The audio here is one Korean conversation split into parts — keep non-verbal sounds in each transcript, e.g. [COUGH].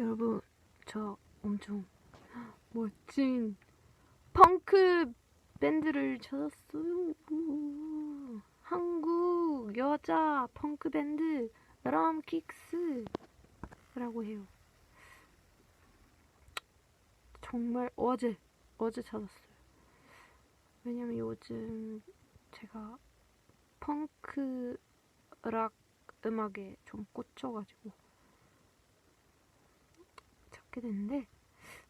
여러분 저 엄청 멋진 펑크 밴드를 찾았어요. 우. 한국 여자 펑크 밴드 람킥스라고 해요. 정말 어제 어제 찾았어요. 왜냐면 요즘 제가 펑크 락 음악에 좀 꽂혀가지고 찾게 됐는데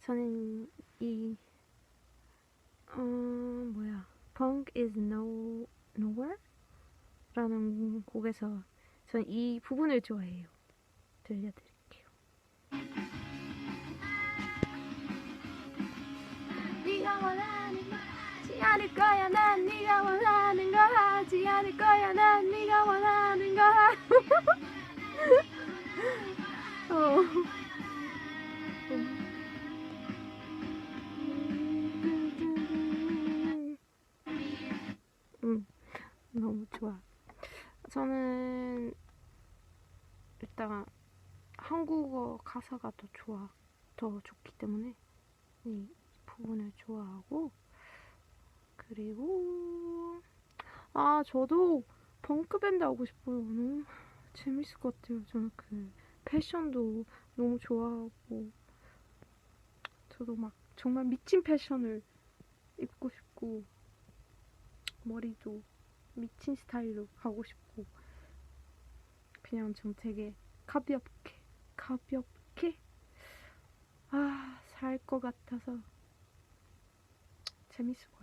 저는 이 어, 뭐야. Punk is no nowhere? 라는 곡에서 저는 이 부분을 좋아해요. 들려드릴게요. 네가 원하는 걸 하지 않을 거야. 난 네가 원하는 걸 하지 않을 거야. 난 네가 원하는 걸 [LAUGHS] 너무 좋아. 저는 일단 한국어 가사가 더 좋아, 더 좋기 때문에 이 부분을 좋아하고 그리고 아 저도 펑크 밴드 하고 싶어요. 너무 재밌을 것 같아요. 저는 그 패션도 너무 좋아하고 저도 막 정말 미친 패션을 입고 싶고 머리도 미친 스타일로 하고 싶고 그냥 좀 되게 가볍게 가볍게? 아 살 것 같아서 재밌을 것